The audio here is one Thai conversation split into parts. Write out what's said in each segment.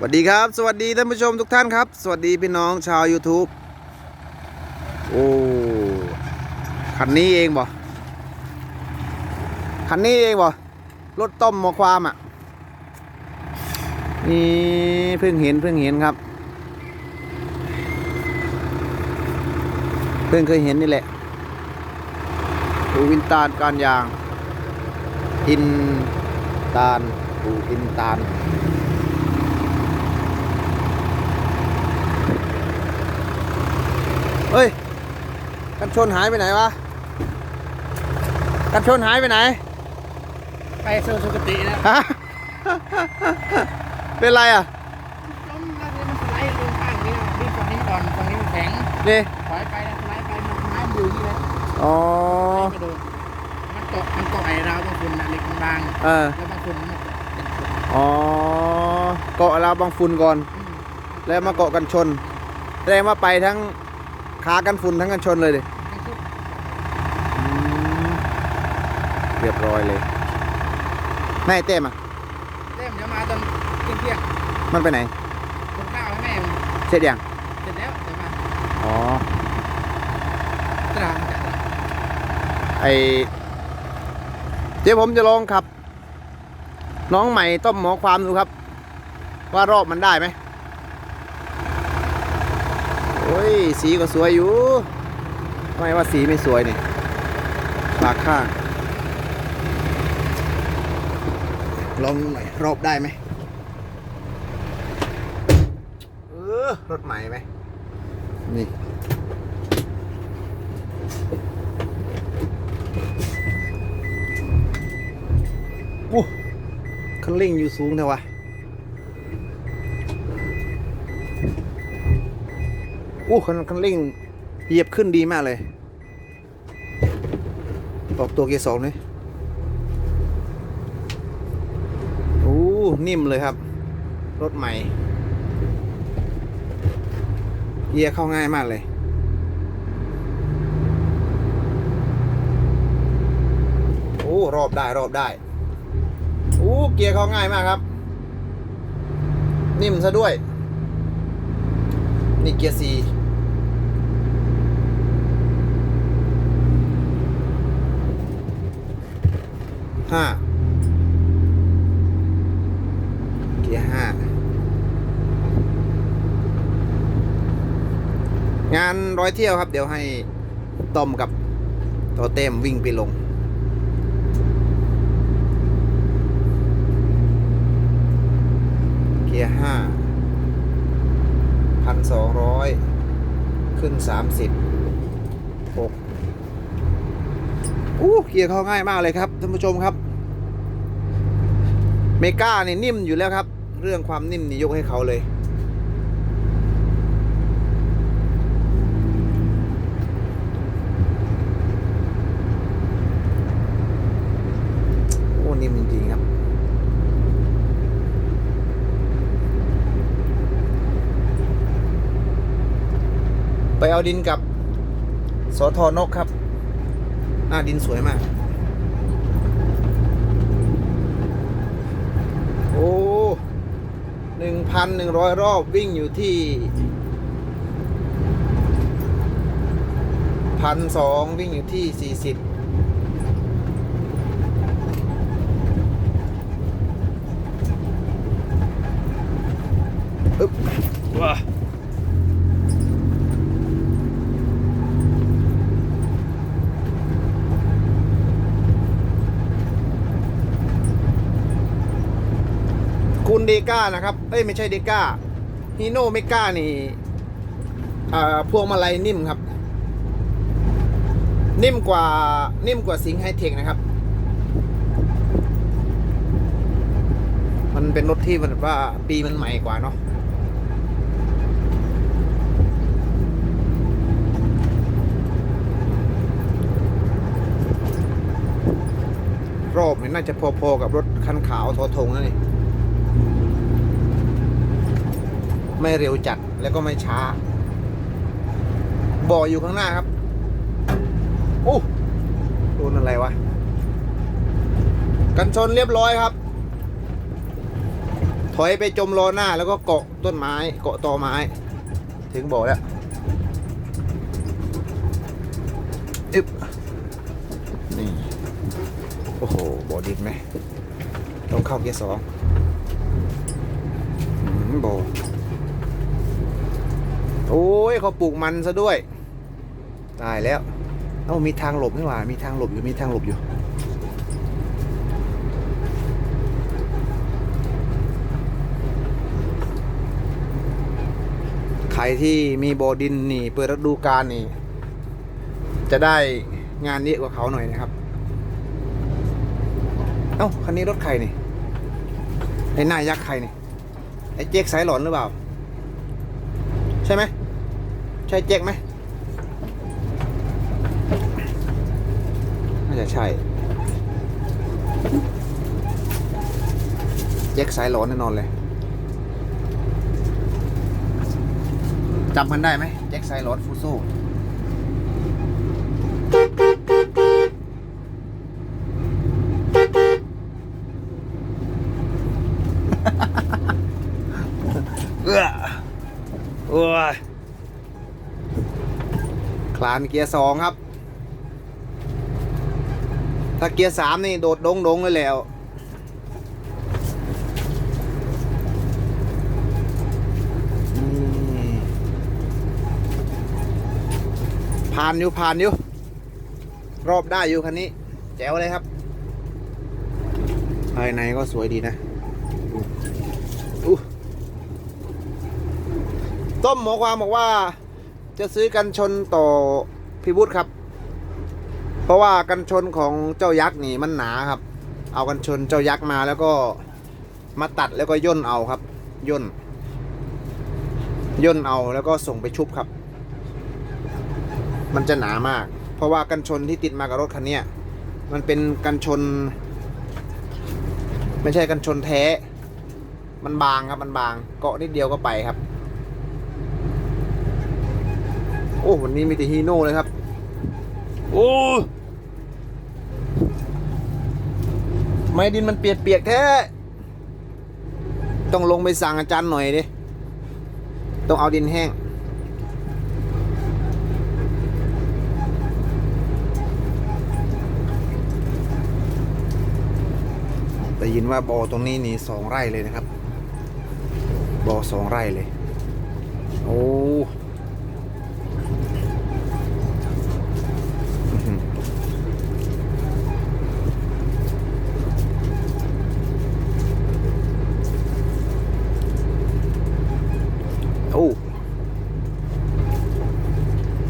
สวัสดีครับ สวัสดีท่านผู้ชมทุกท่านครับ สวัสดีพี่น้องชาว YouTube โอ้คันนี้เองบ่คันนี้เองบ่รถต้มมอความอะนี่เพิ่งเห็นเพิ่งเห็นครับ เพิ่งเคยเห็นนี่แหละปูวินตาลการยางอินตาลปูอินตาล เฮ้ย กันชนหายไปไหนวะ กันชนหายไปไหน ไปสู่สุคติแล้วฮะ เป็นไรอะล้มแล้วเนี่ยมันสไลด์ลงข้างนี้วิ่งฝั่งนี้ก่อนฝั่งนี้มันแข็งนี่ถอยไปแล้วสไลด์ไปมันน้ำอยู่นี่เลยอ๋อ กระโดดมันเกาะมันเกาะไอ้ราวบางฝุ่นน่ะเหล็กมันบางเออ แล้วบางฝุ่นมันเป็นฝุ่นอ๋อ เกาะราวบางฝุ่นก่อน อืมแล้วมาเกาะกันชนแสดงว่าไปทั้งขากันฝุ่นทั้งกันชนเลยดิ ทั้งชุด เรียบร้อยเลยแม่เต้มอะเต้มเดี๋ยวมาตอนเที่ยงเที่ยงมันไปไหนๆคนข้าวให้แม่มันเสร็จยังเสร็จแล้วเดี๋ยวมาอ๋อตรางจ้ะไอเดี๋ยวผมจะลองขับ น้องใหม่ต้มหมอความดูครับ ว่ารอบมันได้ไหมโอ้ยสีก็สวยอยู่ทำไมว่าสีไม่สวยนี่ปากข้าง ลองหน่อยรอบได้ไหมเออรถใหม่ไหมนี่โอ้คันเร่งอยู่สูงเท่าวะโอ้คันคันเร่งเหยียบขึ้นดีมากเลย ออกตัวเกียร์สองเลยโอ้ นิ่มเลยครับ รถใหม่ เกียร์เข้าง่ายมากเลยโอ้รอบได้รอบได้โอ้เกียร์เข้าง่ายมากครับ นิ่มซะด้วย นี่เกียร์สี่ห้าเกียร์ห้านร้อยเที่ยวครับ เดี๋ยวให้ต้มกับตัวเต็มวิ่งไปลง เกียร์ห้าพันสองร้อยขึ้นสามสิบหกอู้เกียร์เข้าง่ายมากเลยครับท่านผู้ชมครับ เมกาเนี่ยนิ่มอยู่แล้วครับ เรื่องความนิ่มนี่ยกให้เขาเลย โอ้ นิ่มจริงๆครับ ไปเอาดินกับสอทอนกครับหน้าดินสวยมาก โอ้หนึ่งพันหนึ่งร้อยรอบวิ่งอยู่ที่พันสองวิ่งอยู่ที่สี่สิบอึ๊บว้า คุณ เดก้านะครับ เอ้ยไม่ใช่เดก้าฮีโน่เมก้านี่อ่าพวงมาลัยนิ่มครับ นิ่มกว่านิ่มกว่าสิงไฮเทคนะครับ มันเป็นรถที่มันแบบว่าปีมันใหม่กว่าเนาะรอบนี่น่าจะพอๆกับรถคันขาวทอทงนั่นเอง ไม่เร็วจัดแล้วก็ไม่ช้า บ่ออยู่ข้างหน้าครับ โอ้โดนอะไรวะ กันชนเรียบร้อยครับ ถอยไปจมล้อหน้าแล้วก็เกาะต้นไม้ เกาะตอไม้ ถึงบ่อแล้วอึบนี่ โอ้โห บ่อดินไหมต้องเข้าเกียร์สองอืม โอ้ยเขาปลูกมันซะด้วย ตายแล้ว เอ้ามีทางหลบนี่หว่า มีทางหลบอยู่ มีทางหลบอยู่ ใครที่มีโบอดินนี่ เปิดฤดูกาลนี่ จะได้งานเยอะกว่าเขาหน่อยนะครับ เอ้า คันนี้รถใครนี่ ไอ้หน้ายักษ์ใครนี่ ไอ้เจ๊กสายหลอนหรือเปล่า ใช่ไหม ใช่เจ๊กไหมน่าจะใช่เจ๊กสายร้อนแน่นอนเลยจำมันได้ไหมแจ็คไซรอนฟูโซ เอื้อโอ้ยคลานเกียร์สองครับ ถ้าเกียร์สามนี่โดดดงดงเลยแล้วผ่านอยู่ผ่านอยู่ รอบได้อยู่คันนี้ แจ๋วเลยครับ ภายในก็สวยดีนะต้มหมอความบอกว่า จะซื้อกันชนต่อพิบุตครับ เพราะว่ากันชนของเจ้ายักษ์นี่มันหนาครับ เอากันชนเจ้ายักษ์มาแล้วก็มาตัดแล้วก็ย่นเอาครับ ย่น ย่นเอาแล้วก็ส่งไปชุบครับ มันจะหนามาก เพราะว่ากันชนที่ติดมากับรถคันนี้มันเป็นกันชน ไม่ใช่กันชนแท้ มันบางครับมันบาง เกาะนิดเดียวก็ไปครับ อ้วันนี้มีแต่ฮีโน่เลยครับ โอ้ไม้ดินมันเปียกๆแท้ ต้องลงไปสั่งอาจารย์หน่อยดิ ต้องเอาดินแห้งได้ยินว่าบอตรงนี้นี่สองไร่เลยนะครับ บอสองไร่เลย โอ้หือโอ้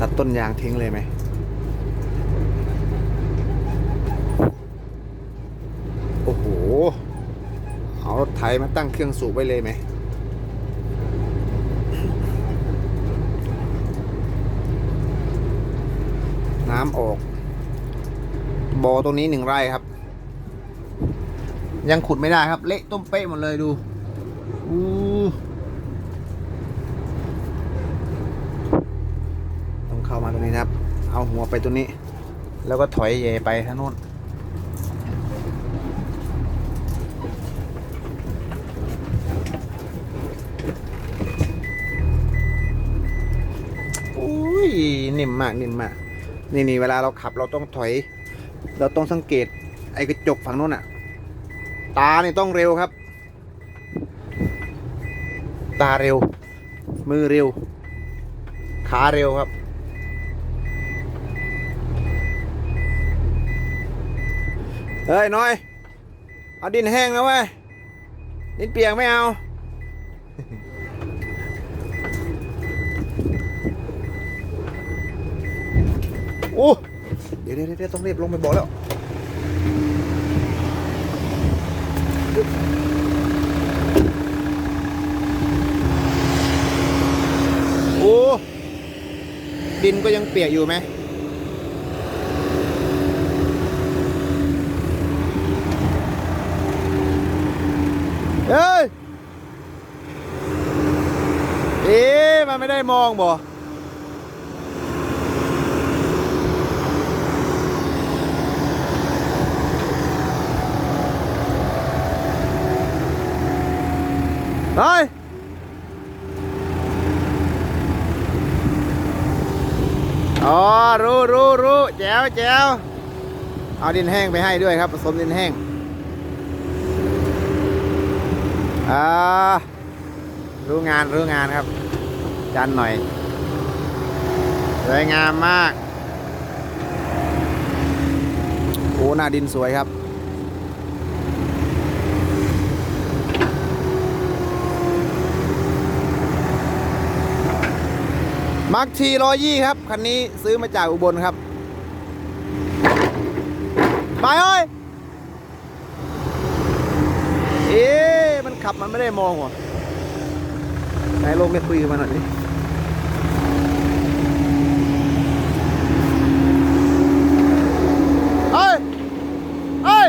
ตัดต้น ยางทิ้งเลยไหมโอ้โห เอารถไถมาตั้งเครื่องสูบไว้เลยไหมน้ำออกบ่อตรงนี้หนึ่งไร่ครับ ยังขุดไม่ได้ครับ เละต้มเป๊ะหมดเลยดูอู้ต้องเข้ามาตรงนี้นะครับ เอาหัวไปตรงนี้ แล้วก็ถอยเยไปทางโน้นอุ้ยนิ่มมากนิ่มมากนี่นี่เวลาเราขับเราต้องถอย เราต้องสังเกตไอ้กระจกฝั่งโน้นอะตาเนี่ต้องเร็วครับ ตาเร็ว มือเร็ว ขาเร็วครับ เฮ้ยน้อย เอาดินแห้งนะเว้ย ดินเปียกไม่เอา โอ้เดี๋ยวเดี๋ยวเดี๋ยวต้องรีบลงไปบอกแล้วโอ้ดินก็ยังเปียกอยู่ไหม เฮ้ย เอ๊ะมัน ไม่ได้มองบ่เฮ้ยอ๋อ รู้รู้รู้แจ๋วแจ๋วเอาดินแห้งไปให้ด้วยครับ ผสมดินแห้ง อ่า รู้งานรู้งานครับ จันหน่อย สวยงามมาก โอ้หน้าดินสวยครับมาร์คทีร้อยยี่ครับ คันนี้ซื้อมาจากอุบลครับ ไปเอ้ย เอ๊ะมันขับมันไม่ได้มองว่ะไหนลงไปคุยกับมันหน่อยดิเฮ้ยเฮ้ย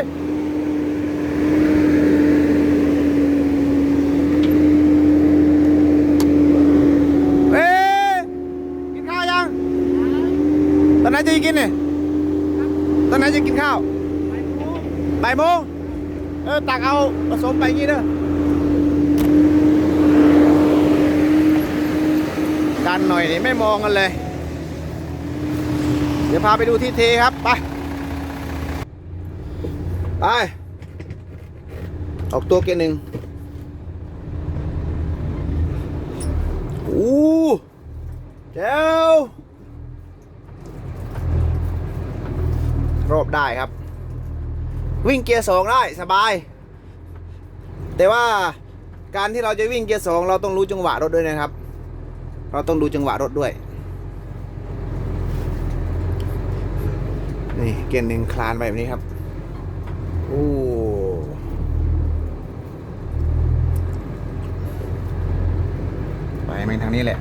เอ๊ะกินข้าวยัง ตอนไหนจะกินเนี่ยตอนไหนจะกินข้าวบ่ายโมงเออตักเอาผสมไปงี้เด้อกัน หน่อยนี่ไม่มองกันเลย เดี๋ยวพาไปดูที่เทครับ ไป ไป ออกตัวเกียร์หนึ่งอู้เจ้ารอบได้ครับ วิ่งเกียร์สองได้สบาย แต่ว่าการที่เราจะวิ่งเกียร์สองเราต้องรู้จังหวะรถด้วยนะครับ เราต้องดูจังหวะรถด้วย นี่เกียร์หนึ่งคลานไปแบบนี้ครับ โอ้ไปแม่งทางนี้แหละ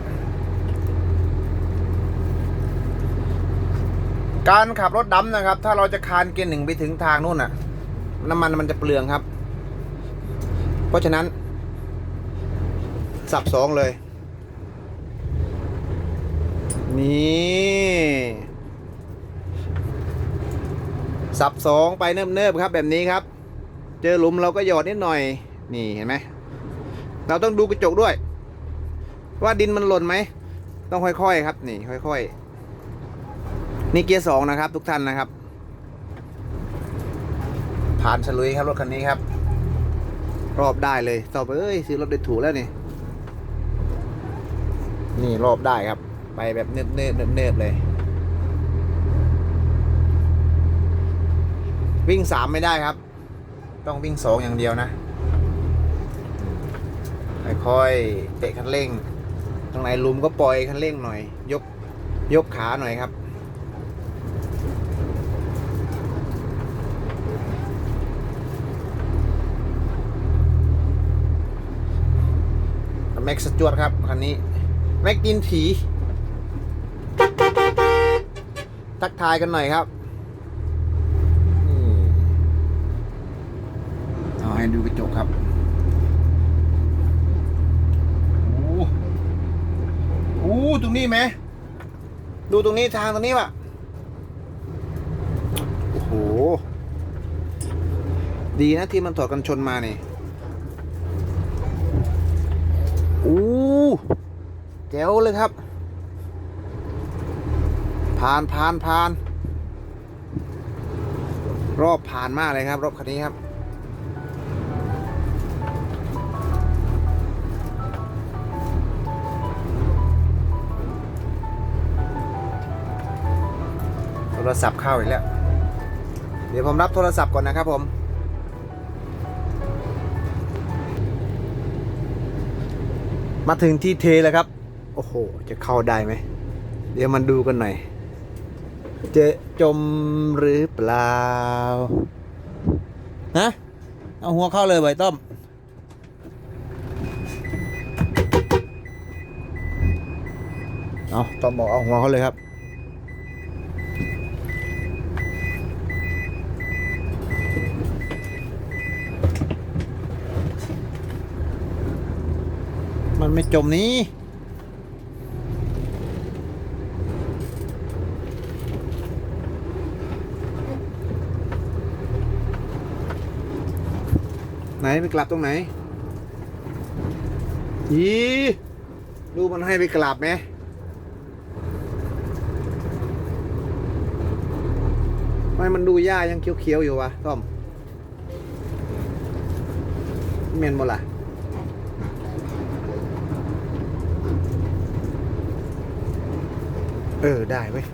การขับรถดำนะครับ ถ้าเราจะคานเกียร์หนึ่งไปถึงทางนู่นน่ะ น้ำมันมันจะเปลืองครับ เพราะฉะนั้น สับสองเลย นี่สับสองไปเนิบๆครับแบบนี้ครับ เจอหลุมเราก็หยอดนิดหน่อย นี่เห็นไหมเราต้องดูกระจกด้วย ว่าดินมันหล่นไหม ต้องค่อยๆครับ นี่ค่อยๆ นี่เกียร์สองนะครับ ทุกท่านนะครับ ผ่านฉลุยครับรถคันนี้ครับ รอบได้เลยต่อไปเอ้ยซื้อรถได้ถูกแล้วนี่ นี่รอบได้ครับ ไปแบบเนิบเนิบเนิบเนิบๆเลย วิ่งสามไม่ได้ครับ ต้องวิ่งสองอย่างเดียวนะค่อยๆเตะคันเร่งตรงไหนลุมก็ปล่อยคันเร่งหน่อย ยกยกขาหน่อยครับแม็กซ์จวดครับคันนี้ แม็กกินผี ทักทายกันหน่อยครับนี่เอาให้ดูกระจกครับโอ้โหตรงนี้ไหม ดูตรงนี้ทางตรงนี้ว่ะ โอ้โห ดีนะที่มันถอดกันชนมานี่อู้แจ๋วเลยครับ ผ่านผ่านผ่าน รอบผ่านมากเลยครับรอบคันนี้ครับ โทรศัพท์เข้าอีกแล้ว เดี๋ยวผมรับโทรศัพท์ก่อนนะครับผมมาถึงที่เทแล้วครับ โอ้โห จะเข้าได้ไหม เดี๋ยวมันดูกันหน่อย จะจมหรือเปล่า ฮะ เอาหัวเข้าเลยใบต้อม เอาต้อมบอกเอาหัวเขาเลยครับ มันไม่จมนี้ นไปกลับตรงไหนอีดูมันให้ไปกลับไหมไม่มันดูหญ้ายังเขียวๆอยู่วะต้อมเมนบ่ล่ะเออ ได้เว้ย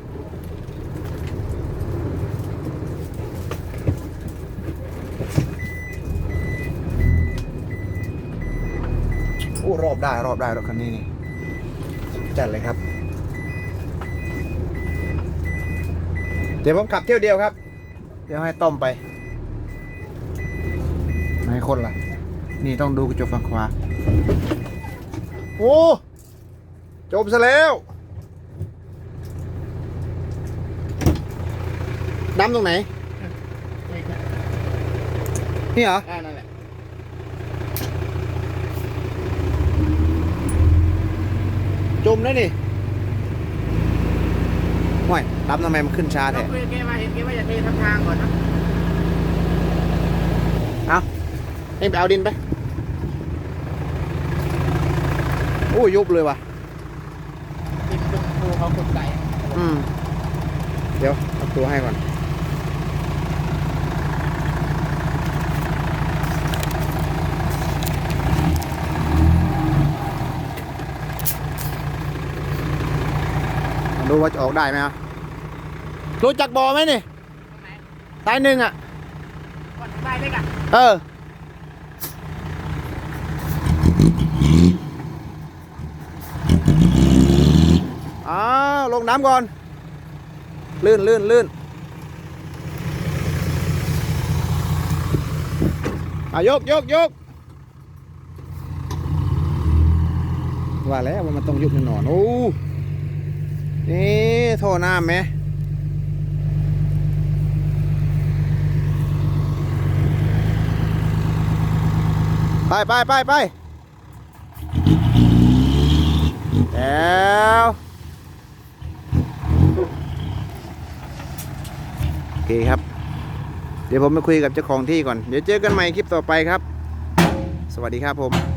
รอบได้รอบได้รถคันนี้นี่จัดเลยครับ เดี๋ยวผมขับเที่ยวเดียวครับ เดี๋ยวให้ต้มไปไหนคนล่ะนี่ต้องดูกระจกฝั่งขวา โอ้จบซะแล้วดำตรงไหน นี่เหรออ่านั่นแหละ จมแล้วนี่ห่วยดำทำไมมันขึ้นช้าเราแท้ คุยกับแกมาเห็นแกว่าจะเททำทางก่อนนะเอาเอ็งไปเอาดินไป โอ้ยุบเลยว่ะกินตรงภูเขาคนไก่อืม เดี๋ยวเอาตัวให้ก่อน ดูว่าจะออกได้ไหมอะรู้จักบอไหมนี่ตรงไหนสายหนึ่งอะก่อนถึงได้เล็กอะเอออ้าวลงน้ำก่อน ลื่นลื่นลื่นอายกยกยกว่าแล้วว่ามันต้องยุบแน่นอน โอ้ นี่โทน้ำไหมไปไปไปไปแล้วโอเคครับ เดี๋ยวผมไปคุยกับเจ้าของที่ก่อน เดี๋ยวเจอกันใหม่คลิปต่อไปครับ สวัสดีครับผม